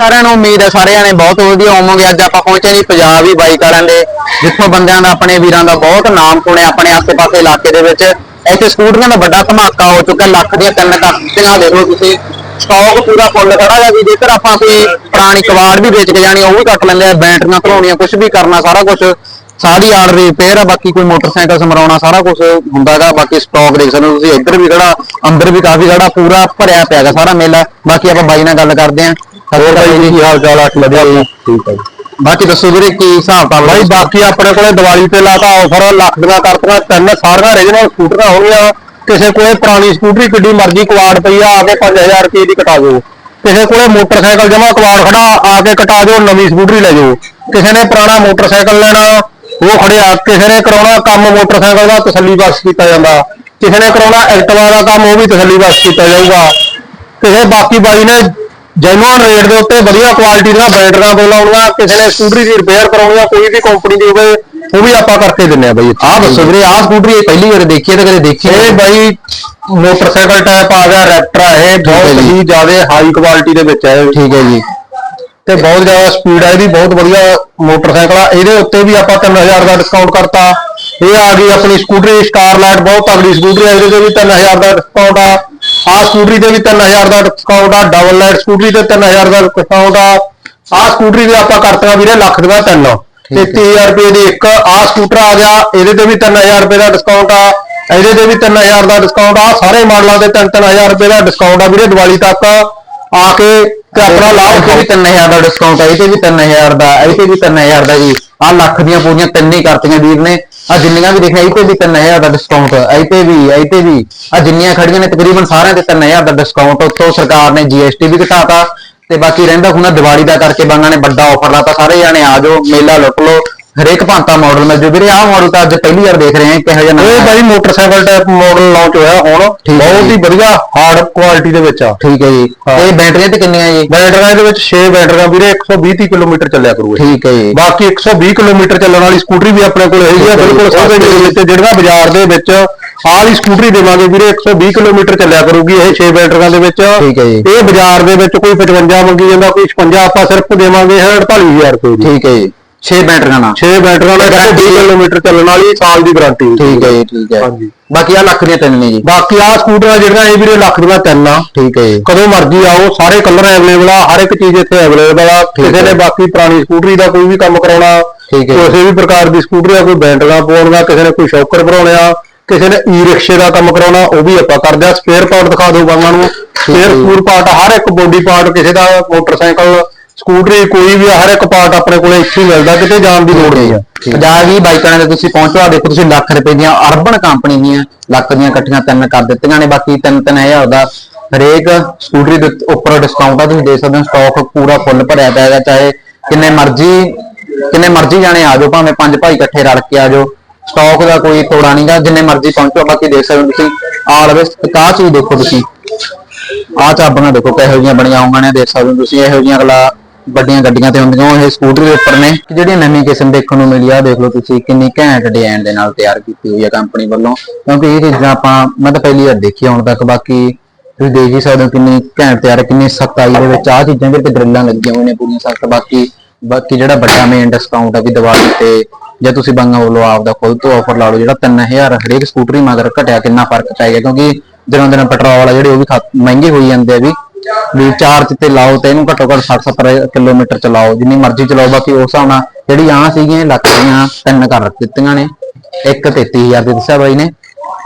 ਸਾਰਿਆਂ ਨੂੰ ਉਮੀਦ ਹੈ ਸਾਰੇ ਜਾਣੇ ਬਹੁਤ ਵਧੀਆ ਹੋਵੋਗੇ। ਅੱਜ ਆਪਾਂ ਪਹੁੰਚੇ ਜੀ ਪੰਜਾਬ ਹੀ ਬਾਈ ਵਾਲਿਆਂ ਦੇ, ਜਿੱਥੋਂ ਬੰਦਿਆਂ ਦਾ, ਆਪਣੇ ਵੀਰਾਂ ਦਾ ਬਹੁਤ ਨਾਮ ਸੁਣਿਆ, ਆਪਣੇ ਆਸੇ-ਪਾਸੇ ਇਲਾਕੇ ਦੇ ਵਿੱਚ। ਇੱਥੇ ਸਕੂਟਰੀਆਂ ਦਾ ਵੱਡਾ ਧਮਾਕਾ ਹੋ ਚੁੱਕਾ, ਲੱਖ ਦੀਆਂ ਤਿੰਨ ਕੱਟੀਆਂ ਦੇਖ ਤੁਸੀਂ। ਸਟਾਕ ਪੂਰਾ ਫੁੱਲ ਖੜਾ ਹੈ ਵੀ ਜੇਕਰ ਆਪਾਂ ਕੋਈ ਪੁਰਾਣੀ ਕਵਾੜ ਵੀ ਵੇਚ ਕੇ ਜਾਣੀ, ਉਹ ਵੀ ਕੱਟ ਲੈਂਦੇ ਆ, ਬੈਟਰੀਆਂ ਧਰਾਉਣੀਆਂ ਕੁਝ ਵੀ ਕਰਨਾ, ਸਾਰਾ ਕੁਝ ਸਾਰੀ ਆਲ ਰਿਪੇਅਰ ਆ, ਬਾਕੀ ਕੋਈ ਮੋਟਰਸਾਈਕਲ ਸਮਰਾਉਣਾ, ਸਾਰਾ ਕੁਝ ਹੁੰਦਾਗਾ ਬਾਕੀ ਸਟਾਕ ਦੇਖ ਸਕਦੇ ਹੋ ਤੁਸੀਂ, ਇੱਧਰ ਵੀ ਖੜਾ, ਅੰਦਰ ਵੀ ਕਾਫੀ ਖੜਾ ਪੂਰਾ ਭਰਿਆ ਪਿਆ ਹੈਗਾ, ਸਾਰਾ ਮੇਲਾ। ਬਾਕੀ ਆਪਾਂ ਬਾਈ ਨਾਲ ਗੱਲ ਕਰਦੇ ਆਂ। ਹੋਰ ਬਾਈ ਜੀ? ਕੀ ਹਾਲ ਚਾਲ ਆ? ਵਧੀਆ। ਜੀ ਠੀਕ ਹੈ ਬਾਕੀ ਦੱਸੋ ਵੀਰੇ ਕੀ ਹਿਸਾਬ ਤਾਂ ਬਾਈ ਬਾਕੀ ਆਪਣੇ ਕੋਲੇ ਦੀਵਾਲੀ ਤੇ ਲਾਤਾ ਆਫਰ ਲੱਖ ਦੀਆਂ ਕਰਤੀਆਂ ਤਿੰਨ ਸਾਰੀਆਂ ਰੀਜਨਲ ਸਕੂਟਰਾਂ ਹੋਣਗੀਆਂ। ਕਿਸੇ ਕੋਲੇ ਪੁਰਾਣੀ ਸਕੂਟਰੀ ਕਿੱਡੀ ਮਰਜ਼ੀ ਕੁਆੜ ਪਈ ਆ ਆ ਕੇ 5000 ਰੁਪਏ ਦੀ ਕਟਾ ਦਿਓ। ਕਿਸੇ ਕੋਲੇ ਮੋਟਰਸਾਈਕਲ ਜਮਾ ਕੁਆੜ ਖੜਾ ਆ ਕੇ ਕਟਾ ਦਿਓ ਨਵੀਂ ਸਕੂਟਰੀ ਲੈ ਜਾਓ। ਕਿਸੇ ਨੇ ਪੁਰਾਣਾ ਮੋਟਰਸਾਈਕਲ ਲੈਣਾ ਉਹ ਖੜਿਆ। ਕਿਸੇ ਨੇ ਕਰਾਉਣਾ ਕੰਮ ਮੋਟਰਸਾਈਕਲ ਦਾ ਤਸੱਲੀ ਬਖਸ਼ ਕੀਤਾ ਜਾਂਦਾ। ਕਿਸੇ ਨੇ ਕਰਾਉਣਾ ਐਕਟਿਵਾ ਦਾ ਕੰਮ ਉਹ ਵੀ ਤਸੱਲੀ ਬਖਸ਼ ਕੀਤਾ ਜਾਊਗਾ। ਕਿਸੇ ਬਾਕੀ ਬਾਈ ਨੇ ਜੈਨੂਅਨ ਰੇਟ ਦੇ ਉੱਤੇ ਵਧੀਆ ਕੁਆਲਿਟੀ ਦੀਆਂ ਬੈਟਰੀਆਂ ਬੋਲਾਉਣੀਆਂ ਕਿਸੇ ਨੇ ਸਕੂਟਰੀ ਦੀ ਰਿਪੇਅਰ ਕਰਾਉਣੀ ਆ ਕੋਈ ਵੀ ਕੰਪਨੀ ਦੀ ਹੋਵੇ ਉਹ ਵੀ ਆਪਾਂ ਕਰਕੇ ਦਿੰਨੇ ਆ ਬਾਈ ਆਹ ਦੱਸੋ ਵੀਰੇ ਆਹ ਸਕੂਟਰੀ ਇਹ ਪਹਿਲੀ ਵਾਰ ਦੇਖੀ ਹੈ ਤੇ ਕਦੇ ਦੇਖੀ ਇਹ ਬਾਈ ਮੋਟਰਸਾਈਕਲ ਟਾਈਪ ਆ ਗਿਆ ਰੈਪਟਰ ਆ ਇਹ ਬਹੁਤ। ਹੀ ਜ਼ਿਆਦਾ ਹਾਈ ਕੁਆਲਿਟੀ ਦੇ ਵਿੱਚ ਹੈ। ਠੀਕ ਹੈ ਜੀ। ਤੇ ਬਹੁਤ ਜ਼ਿਆਦਾ ਸਪੀਡ ਹੈ ਇਹਦੀ ਬਹੁਤ ਵਧੀਆ ਮੋਟਰਸਾਈਕਲ ਆ। ਇਹਦੇ ਉੱਤੇ ਵੀ ਆਪਾਂ 3000 ਦਾ ਡਿਸਕਾਊਂਟ ਕਰਤਾ। ਇਹ ਆ ਗਈ ਆਪਣੀ ਸਕੂਟਰੀ ਸਟਾਰਲਾਈਟ ਬਹੁਤ ਤਗੜੀ ਸਕੂਟਰੀ ਹੈ ਇਹਦੇ ਤੇ ਵੀ 3000 ਦਾ ਡਿਸਕਾਊਂਟ ਆ। ਆਹ ਸਕੂਟਰੀ ਤੇ ਵੀ 3000 ਦਾ ਡਿਸਕਾਊਂਟ ਆ ਡਬਲ ਲਾਈਟ ਸਕੂਟਰੀ ਤੇ 3000 ਦਾ ਡਿਸਕਾਊਂਟ ਆ। ਆਹ ਸਕੂਟਰੀ ਦੇ ਆਪਾਂ ਕਰਤੀਆਂ ਵੀਰੇ ਲੱਖ ਦੀਆਂ ਤਿੰਨ। 33000 ਰੁਪਏ ਦੀ ਇੱਕ ਆਹ ਸਕੂਟਰ ਆ ਗਿਆ ਇਹਦੇ ਤੇ ਵੀ 3000 ਰੁਪਏ ਦਾ ਡਿਸਕਾਊਂਟ ਆ। ਇਹਦੇ ਤੇ ਵੀ 3000 ਦਾ ਡਿਸਕਾਊਂਟ ਆ। ਸਾਰੇ ਮਾਡਲਾਂ ਤੇ 3-3000 ਰੁਪਏ ਦਾ ਡਿਸਕਾਊਂਟ ਆ ਵੀਰੇ ਦੀਵਾਲੀ ਤੱਕ। ਆ ਕੇ ਤੇ ਆਪਣਾ ਲਾਭ ਇਹ ਵੀ 3000 ਦਾ ਡਿਸਕਾਊਂਟ ਹੈ ਇਹ ਤੇ ਵੀ 3000 ਦਾ ਇਹ ਤੇ ਵੀ 3000 ਦਾ ਜੀ। ਆਹ ਲੱਖ ਦੀਆਂ ਪੂਰੀਆਂ ਤਿੰਨ ਹੀ ਕਰਤੀਆਂ ਵੀਰ ਨੇ। ਆ ਜਿੰਨੀਆਂ ਵੀ ਦੇਖਿਆ ਇਹ ਤੇ ਵੀ 3000 ਦਾ ਡਿਸਕਾਊਂਟ ਇਹ ਤੇ ਵੀ ਇਹ ਤੇ ਵੀ। ਆ ਜਿੰਨੀਆਂ ਖੜੀਆਂ ਨੇ ਤਕਰੀਬਨ ਸਾਰਿਆਂ ਤੇ 3000 ਦਾ ਡਿਸਕਾਊਂਟ ਉੱਤੋਂ ਸਰਕਾਰ ਨੇ GST ਵੀ ਘਟਾਤਾ ਤੇ ਬਾਕੀ ਰਹਿੰਦਾ ਖੁਣਾ ਦੀਵਾਲੀ ਦਾ ਕਰਕੇ ਬੰਗਾਂ ਨੇ ਵੱਡਾ ਆਫਰ ਲਾਤਾ, ਸਾਰੇ ਜਾਣੇ ਆ ਜਾਓ, ਮੇਲਾ ਲੁੱਟ ਲਓ। ਹਰੇਕ ਭਾਂਤਾ ਮਾਡਲ ਮਿਲ ਜੋ। ਵੀਰੇ ਆਹ ਮਾਡਲ ਤਾਂ ਅੱਜ ਪਹਿਲੀ ਵਾਰ ਦੇਖ ਰਹੇ ਆਂ ਕਿਹੋ ਜਿਹਾ ਇਹ ਨਵਾਂ ਬਾਈ ਮੋਟਰਸਾਈਕਲ ਟਾਈਪ ਮਾਡਲ ਲਾਂਚ ਹੋਇਆ ਹੁਣ। ਠੀਕ ਹੈ ਬਹੁਤ ਜੀ। ਹੀ ਵਧੀਆ ਹਾਰਡ ਕੁਆਲਿਟੀ ਦੇ ਵਿੱਚ ਆ। ਠੀਕ ਹੈ ਜੀ। ਹਾਂ। ਇਹ ਬੈਟਰੀਆਂ ਤੇ ਕਿੰਨੀਆਂ ਜੀ? ਬੈਟਰੀਆਂ ਦੇ ਵਿੱਚ 6 ਬੈਟਰੀਆਂ ਵੀਰੇ 120 30 ਕਿਲੋਮੀਟਰ ਚੱਲਿਆ ਕਰੂਗਾ ਠੀਕ ਹੈ ਜੀ। ਬਾਕੀ 120 ਕਿਲੋਮੀਟਰ ਚੱਲਣ ਵਾਲੀ ਸਕੂਟਰੀ ਵੀ ਆਪਣੇ ਕੋਲ ਹੈਗੀ ਆ ਠੀਕ ਹੈ ਜੀ। ਬਿਲਕੁਲ ਸਸਤੇ ਦੇ ਵਿੱਚ ਜਿਹੜਾ ਬਾਜ਼ਾਰ ਦੇ ਵਿੱਚ ਆਹ ਵਾਲੀ ਸਕੂਟਰੀ ਦੇਵਾਂਗੇ ਵੀਰੇ 120 ਕਿਲੋਮੀਟਰ ਚੱਲਿਆ ਕਰੂਗੀ ਇਹ 6 ਬੈਟਰੀਆਂ ਦੇ ਵਿੱਚ। ਠੀਕ ਹੈ ਜੀ। ਇਹ ਬਾਜ਼ਾਰ ਦੇ ਵਿੱਚ ਕੋਈ 55 ਮੰਗੀ ਜਾਂਦਾ ਕੋਈ 56 ਆਪਾਂ ਸਿਰਫ ਦੇਵਾਂਗੇ 48000 ਰੁਪਏ ਦੀ। ਠੀਕ ਹੈ ਜੀ। 6 ਬੈਟਰੀਆਂ ਨਾਲ। 6 ਬੈਟਰੀਆਂ ਨਾਲ 120 ਕਿਲੋਮੀਟਰ ਚੱਲਣ ਵਾਲੀ ਸਾਲ ਦੀ ਗਾਰੰਟੀ ਠੀਕ ਹੈ ਜੀ ਠੀਕ ਹੈ। ਹਾਂਜੀ। ਬਾਕੀ ਆ ਲੱਖ ਦੀਆਂ ਤਿੰਨ ਨੇ ਜੀ। ਬਾਕੀ ਆਹ ਸਕੂਟਰਾਂ ਜਿਹੜੀਆਂ ਇਹ ਵੀਰੇ ਲੱਖ ਦੀਆਂ ਤਿੰਨ ਆ। ਠੀਕ ਹੈ ਜੀ। ਕਦੋਂ ਮਰਜ਼ੀ ਆਓ ਸਾਰੇ ਕਲਰ ਅਵੇਲੇਬਲ ਆ ਹਰ ਇੱਕ ਚੀਜ਼ ਇੱਥੇ ਅਵੇਲੇਬਲ ਆ। ਕਿਸੇ। ਨੇ ਬਾਕੀ ਪੁਰਾਣੀ ਸਕੂਟਰੀ ਦਾ ਕੋਈ ਵੀ ਕੰਮ ਕਰਾਉਣਾ ਠੀਕ ਹੈ। ਕਿਸੇ ਵੀ ਪ੍ਰਕਾਰ ਦੀ ਸਕੂਟਰੀ ਦਾ ਕੋਈ ਬੈਟਰੀਆਂ ਪਾਉਣਗਾ ਕਿਸੇ ਨੇ ਕੋਈ ਸ਼ੌਕਰ ਭਰਾਉਣੇ ਆ ਕਿਸੇ ਨੇ ਈ ਰਿਕਸ਼ੇ ਦਾ ਕੰਮ ਕਰਾਉਣਾ ਉਹ ਵੀ ਆਪਾਂ ਕਰਦੇ ਆ। ਸਪੇਅਰ ਪਾਰਟ ਦਿਖਾ ਦਿਓ ਬਾਂਗਾਂ ਨੂੰ। ਸਪੇਅਰ ਜੀ। ਸਕੂਰ ਪਾਰਟ ਹਰ ਇੱਕ ਬੋਡੀ ਪਾਰਟ ਕਿਸੇ ਦਾ ਮੋਟਰਸਾਈਕਲ ਸਕੂਟਰੀ ਕੋਈ ਵੀ ਹਰ ਇੱਕ ਪਾਰਟ ਆਪਣੇ ਕੋਲੇ ਇੱਥੇ ਹੀ ਮਿਲਦਾ ਕਿਤੇ ਜਾਣ ਦੀ ਲੋੜ ਨਹੀਂ ਆ। ਪੰਜਾਬ ਹੀ। ਬਾਈਕਾਂ ਦੇ ਤੁਸੀਂ ਪਹੁੰਚੋ ਆ ਦੇਖੋ ਤੁਸੀਂ ਲੱਖ ਰੁਪਏ ਦੀਆਂ ਅਰਬਨ ਕੰਪਨੀ ਦੀਆਂ ਲੱਖ ਦੀਆਂ ਇਕੱਠੀਆਂ ਤਿੰਨ ਕਰ ਦਿੱਤੀਆਂ ਨੇ ਬਾਕੀ ਤਿੰਨ ਤਿੰਨ ਹਜ਼ਾਰ ਦਾ ਹਰੇਕ ਸਕੂਟਰੀ ਦੇ ਉੱਪਰ ਡਿਸਕਾਊਂਟ ਆ ਤੁਸੀਂ ਦੇਖ ਸਕਦੇ ਹੋ ਸਟਾਕ ਪੂਰਾ ਫੁੱਲ ਭਰਿਆ ਪਿਆ ਹੈਗਾ ਚਾਹੇ ਕਿੰਨੇ ਮਰਜ਼ੀ ਕਿੰਨੇ ਮਰਜ਼ੀ ਜਾਣੇ ਆ ਜਾਓ ਭਾਵੇਂ ਪੰਜ ਭਾਈ ਇਕੱਠੇ ਰਲ ਕੇ ਆ ਜਾਓ। ਸਟਾਕ ਦਾ ਕੋਈ ਤੋੜਾ ਨਹੀਂਗਾ ਜਿੰਨੇ ਮਰਜ਼ੀ ਪਹੁੰਚੋ ਬਾਕੀ ਦੇਖ ਸਕਦੇ ਹੋ ਤੁਸੀਂ ਆਲਵੇਸ ਆਹ ਚੀਜ਼ ਦੇਖੋ ਤੁਸੀਂ। ਆਹ ਚਾਬੀਆਂ ਦੇਖੋ ਕਿਹੋ ਜਿਹੀਆਂ ਬਣੀਆਂ ਹੋਈਆਂ ਨੇ ਦੇਖ ਸਕਦੇ ਹੋ ਤੁਸੀਂ ਇਹੋ ਜਿਹੀਆਂ ਅਗਲਾ ਵੱਡੀਆਂ ਗੱਡੀਆਂ ਤੇ ਹੁੰਦੀਆਂ, ਉਹ ਇਹ ਸਕੂਟਰ ਦੇ ਉੱਪਰ ਨੇ। ਜਿਹੜੀ ਨਵੀਂ ਕਿਸਮ ਦੇਖਣ ਨੂੰ ਮਿਲੀ ਆ ਦੇਖ ਲਓ ਤੁਸੀਂ, ਕਿੰਨੀ ਘੈਂਟ ਡਿਜ਼ਾਈਨ ਦੇ ਨਾਲ ਤਿਆਰ ਕੀਤੀ ਹੋਈ ਹੈ ਕੰਪਨੀ ਵੱਲੋਂ। ਕਿਉਂਕਿ ਇਹ ਚੀਜ਼ਾਂ ਆਪਾਂ, ਮੈਂ ਤਾਂ ਪਹਿਲੀ ਵਾਰ ਦੇਖੀ ਹੁਣ ਤੱਕ, ਬਾਕੀ ਤੁਸੀਂ ਦੇਖ ਹੀ ਸਕਦੇ ਹੋ ਕਿੰਨੀ ਘੈਂਟ ਤਿਆਰ ਕਿੰਨੀ ਸਖਤਾਈ ਦੇ ਵਿੱਚ। ਆਹ ਚੀਜ਼ਾਂ ਦੇ ਤੇ ਡਰਿੱਲਾਂ ਲੱਗੀਆਂ ਹੋਈਆਂ ਨੇ ਪੂਰੀਆਂ ਸਖਤ। ਬਾਕੀ ਬਾਕੀ ਜਿਹੜਾ ਵੱਡਾ ਮੇਨ ਡਿਸਕਾਊਂਟ ਆ ਵੀ ਦੀਵਾਲੀ ਤੇ, ਜੇ ਤੁਸੀਂ ਬੰਗਾ ਵੱਲੋਂ ਆਪਦਾ ਖੁਦ ਤੋਂ ਆਫਰ ਲਾ ਲਓ, ਜਿਹੜਾ 3000 ਹਰੇਕ ਸਕੂਟਰੀ ਮਗਰ ਘਟਿਆ ਕਿੰਨਾ ਫ਼ਰਕ ਪੈ ਗਿਆ। ਕਿਉਂਕਿ ਦਿਨੋਂ ਦਿਨ ਪੈਟਰੋਲ ਆ ਜਿਹੜੇ ਉਹ ਵੀ ਮਹਿੰਗੇ ਹੋਈ ਜਾਂਦੇ ਆ ਵੀ। ਵੀ ਚਾਰਜ ਤੇ ਲਾਓ ਤੇ ਇਹਨੂੰ ਘੱਟੋ ਘੱਟ 60 70 ਕਿਲੋਮੀਟਰ ਚਲਾਓ, ਜਿੰਨੀ ਮਰਜ਼ੀ ਚਲਾਓ, ਬਾਕੀ ਉਸ ਹਿਸਾਬ ਨਾਲ ਜਿਹੜੀ ਆਹ ਸੀਗੀਆਂ ਲੱਖ ਦੀਆਂ ਤਿੰਨ ਕਰ ਦਿੱਤੀਆਂ ਨੇ, ਇੱਕ 33000 ਦੇ ਦੱਸਿਆ ਬਾਈ ਨੇ।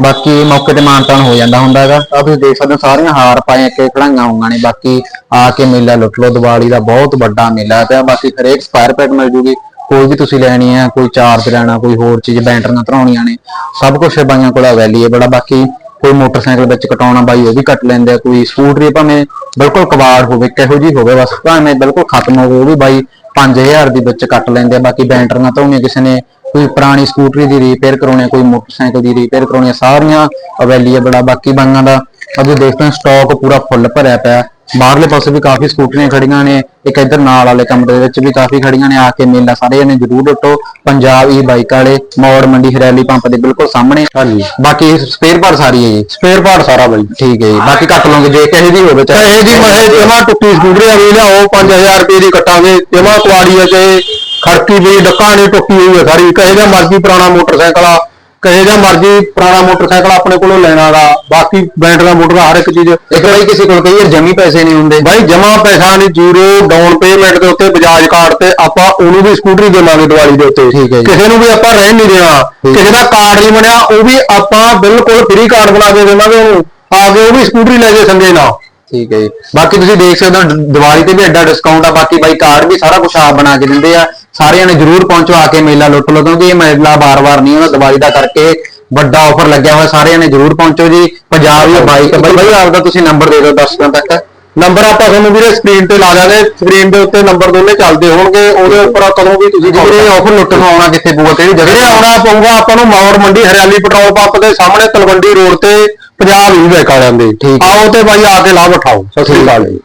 ਬਾਕੀ ਮੌਕੇ ਤੇ ਮਾਨਤਾਨ ਹੋ ਜਾਂਦਾ ਹੁੰਦਾ ਹੈਗਾ। ਆ ਤੁਸੀਂ ਦੇਖ ਸਕਦੇ ਹੋ ਸਾਰੀਆਂ ਹਾਰ ਪਾਏ ਕੇ ਖੜਾਈਆਂ ਹੋਈਆਂ ਨੇ। ਬਾਕੀ ਆ ਕੇ ਮੇਲਾ ਲੁੱਟ ਲਓ, ਦੀਵਾਲੀ ਦਾ ਬਹੁਤ ਵੱਡਾ ਮੇਲਾ ਤੇ ਬਾਕੀ ਹਰੇਕ ਸਪਾਇਰ ਪੈਕ ਮਿਲ ਜੂਗੀ। ਕੋਈ ਵੀ ਤੁਸੀਂ ਲੈਣੀ ਹੈ ਕੋਈ ਚਾਰਜ ਲੈਣਾ, ਕੋਈ ਹੋਰ ਚੀਜ਼ ਬੈਟਰੀਆਂ ਧਰਾਉਣੀਆਂ ਨੇ, ਸਭ ਕੁਝ ਬਾਈਆਂ ਕੋਲ ਅਵੇਲੇਬਲ ਆ। ਬਾਕੀ ਕੋਈ ਮੋਟਰਸਾਈਕਲ ਵਿੱਚ ਕਟਾਉਣਾ ਬਾਈ, ਉਹ ਵੀ ਕੱਟ ਲੈਂਦੇ ਆ, ਕੋਈ ਸਕੂਟਰੀ ਭਾਵੇਂ ਬਿਲਕੁਲ ਕਵਾੜ ਹੋਵੇ, ਕਿਹੋ ਜੀ ਹੋਵੇ, ਬਸ ਭਾਵੇਂ ਬਿਲਕੁਲ ਖਤਮ ਹੋਵੇ, ਉਹ ਵੀ ਬਾਈ 5000 ਦੇ ਵਿੱਚ ਕੱਟ ਲੈਂਦੇ ਆ, ਬਾਕੀ ਬੈਟਰੀਆਂ ਧਰਾਉਣੀਆਂ ਕਿਸੇ ਨੇ ਕੋਈ ਪੁਰਾਣੀ ਸਕੂਟਰੀ ਦੀ ਰਿਪੇਅਰ ਕਰਾਉਣੀ, ਕੋਈ ਮੋਟਰਸਾਈਕਲ ਦੀ ਰਿਪੇਅਰ ਕਰਾਉਣੀ ਹੈ ਸਾਰੀਆਂ ਅਵੇਲੇਬਲ ਆ, ਬਾਕੀ ਬਾਈਆਂ ਦਾ ਅਸੀਂ ਦੇਖਦੇ ਹਾਂ ਸਟਾਕ ਪੂਰਾ ਫੁੱਲ ਭਰਿਆ ਪਿਆ ਬਾਹਰਲੇ ਪਾਸੇ ਵੀ ਕਾਫੀ ਸਕੂਟਰੀਆਂ ਖੜੀਆਂ ਨੇ। ਇੱਕ ਇੱਧਰ ਨਾਲ ਵਾਲੇ ਕਮਰੇ ਦੇ ਵਿੱਚ ਵੀ ਕਾਫੀ ਖੜੀਆਂ ਨੇ। ਆ ਕੇ ਮੇਲਾ ਸਾਰੇ ਜਣੇ ਜ਼ਰੂਰ ਲੁੱਟੋ ਪੰਜਾਬ ਈ ਬਾਈਕ ਵਾਲੇ ਮੋੜ ਮੰਡੀ ਹਰਿਆਲੀ ਪੰਪ ਦੇ ਬਿਲਕੁਲ ਸਾਹਮਣੇ। ਹਾਂਜੀ। ਬਾਕੀ ਸਪੇਅਰ ਪਾਰਟ ਸਾਰੀ ਹੈ ਜੀ। ਸਪੇਅਰ ਪਾਰਟ ਸਾਰਾ ਬਾਈ। ਠੀਕ ਹੈ ਜੀ। ਬਾਕੀ ਕੱਟ ਲਓਗੇ ਜੇ ਕਿਸੇ ਦੀ ਹੋਵੇ ਚਾਹੇ। ਇਹ ਜੀ ਮਹੇ ਜਮਾ ਟੁੱਟੀ ਸਕੂਟਰੀ ਆ ਵੀ ਲਿਆਓ 5000 ਰੁਪਏ ਦੀ ਕੱਟਾਂਗੇ। ਜਮਾ ਕੁਆੜੀ ਆ ਚਾਹੇ ਖੜਕੀ ਵੀ ਡੱਕਾ ਨਹੀਂ ਟੁੱਟੀ ਹੋਈ ਹੈ ਸਾਰੀ। ਕਹੇ ਜਾਂ ਮਰਜ਼ੀ ਪੁਰਾਣਾ ਮੋਟਰਸਾਈਕਲ ਆ ਕਹੇ ਜਾਂ ਮਰਜ਼ੀ ਪੁਰਾਣਾ ਮੋਟਰਸਾਈਕਲ ਆਪਣੇ ਕੋਲੋਂ ਲੈਣਾਗਾ ਬਾਕੀ ਬੈਂਡ ਦਾ ਮੋਟਰ ਦਾ ਹਰ ਇੱਕ ਚੀਜ਼। ਇੱਕ ਵਾਰੀ ਕਿਸੇ ਕੋਲ ਕਈ ਵਾਰ ਜਮੀ ਪੈਸੇ ਨਹੀਂ ਹੁੰਦੇ। ਬਾਈ ਜਮਾ ਪੈਸਾ ਨਹੀਂ ਜ਼ੀਰੋ ਡਾਊਨ ਪੇਮੈਂਟ ਦੇ ਉੱਤੇ ਬਜਾਜ ਕਾਰਡ ਤੇ ਆਪਾਂ ਉਹਨੂੰ ਵੀ ਸਕੂਟਰੀ ਦੇਵਾਂਗੇ ਦੀਵਾਲੀ ਦੇ ਉੱਤੇ। ਠੀਕ ਹੈ ਜੀ। ਕਿਸੇ ਨੂੰ ਵੀ ਆਪਾਂ ਰਹਿਣ ਨਹੀਂ ਦੇਣਾ। ਕਿਸੇ ਦਾ ਕਾਰਡ ਨਹੀਂ ਬਣਿਆ ਉਹ ਵੀ ਆਪਾਂ ਬਿਲਕੁਲ ਫ੍ਰੀ ਕਾਰਡ ਬਣਾ ਕੇ ਦੇਵਾਂਗੇ ਉਹਨੂੰ। ਆ ਕੇ ਉਹ ਵੀ ਸਕੂਟਰੀ ਲੈ ਜੇ ਸੰਗੇ ਨਾਲ। ਠੀਕ ਹੈ ਜੀ। ਬਾਕੀ ਤੁਸੀਂ ਦੇਖ ਸਕਦੇ ਹੋ ਦੀਵਾਲੀ ਤੇ ਵੀ ਐਡਾ ਡਿਸਕਾਊਂਟ ਆ। ਬਾਕੀ ਬਾਈ ਕਾਰਡ ਵੀ ਸਾਰਾ ਕੁਝ ਆਪ ਬਣਾ ਕੇ ਦਿੰਦੇ ਆ। ਸਾਰਿਆਂ ਨੇ ਜਰੂਰ ਪਹੁੰਚੋ ਆ ਕੇ ਮੇਲਾ ਲੁੱਟ ਲਓ ਕਿਉਂਕਿ ਇਹ ਮੇਲਾ ਬਾਰ-ਬਾਰ ਨਹੀਂ ਹੁੰਦਾ ਦੀਵਾਲੀ ਦਾ ਕਰਕੇ ਵੱਡਾ ਆਫਰ ਲੱਗਿਆ ਹੋਇਆ ਸਾਰਿਆਂ ਨੇ ਜਰੂਰ ਪਹੁੰਚੋ ਜੀ। ਪੰਜਾਬ ਦੀ ਬਾਈਕ ਬਾਈ ਬਾਈ ਆਪਦਾ ਤੁਸੀਂ ਨੰਬਰ ਦੇ ਦਿਓ ਦਰਸ਼ਕਾਂ ਤੱਕ। ਨੰਬਰ ਆਪਾਂ ਤੁਹਾਨੂੰ ਵੀਰੇ ਸਕਰੀਨ ਤੇ ਲਾ ਦਾਂਗੇ ਸਕਰੀਨ ਦੇ ਉੱਤੇ ਨੰਬਰ ਦੋਨੇ ਚੱਲਦੇ ਹੋਣਗੇ ਉਹਦੇ ਉੱਪਰ ਕਦੋਂ ਵੀ ਤੁਸੀਂ ਜਿਹੜੇ ਆਫਰ ਲੁੱਟਣ ਨੂੰ ਆਉਣਾ ਕਿੱਥੇ ਪਊਗਾ ਕਿਹੜੀ ਜਿਹੜੇ ਜਗ੍ਹਾ ਆਉਣਾ ਪਊਗਾ ਆਪਾਂ ਨੂੰ ਮੌੜ ਮੰਡੀ ਹਰਿਆਲੀ ਪੈਟਰੋਲ ਪੰਪ ਦੇ ਸਾਹਮਣੇ ਤਲਵੰਡੀ ਰੋਡ ਤੇ ਪੰਜਾਬ ਹੀ ਵੇਖ ਆ ਜਾਂਦੇ ਠੀਕ ਹੈ। ਆਓ ਤੇ ਬਾਈ ਆ ਕੇ ਲਾਭ ਉਠਾਓ। ਸਤਿ ਸ੍ਰੀ ਅਕਾਲ ਜੀ।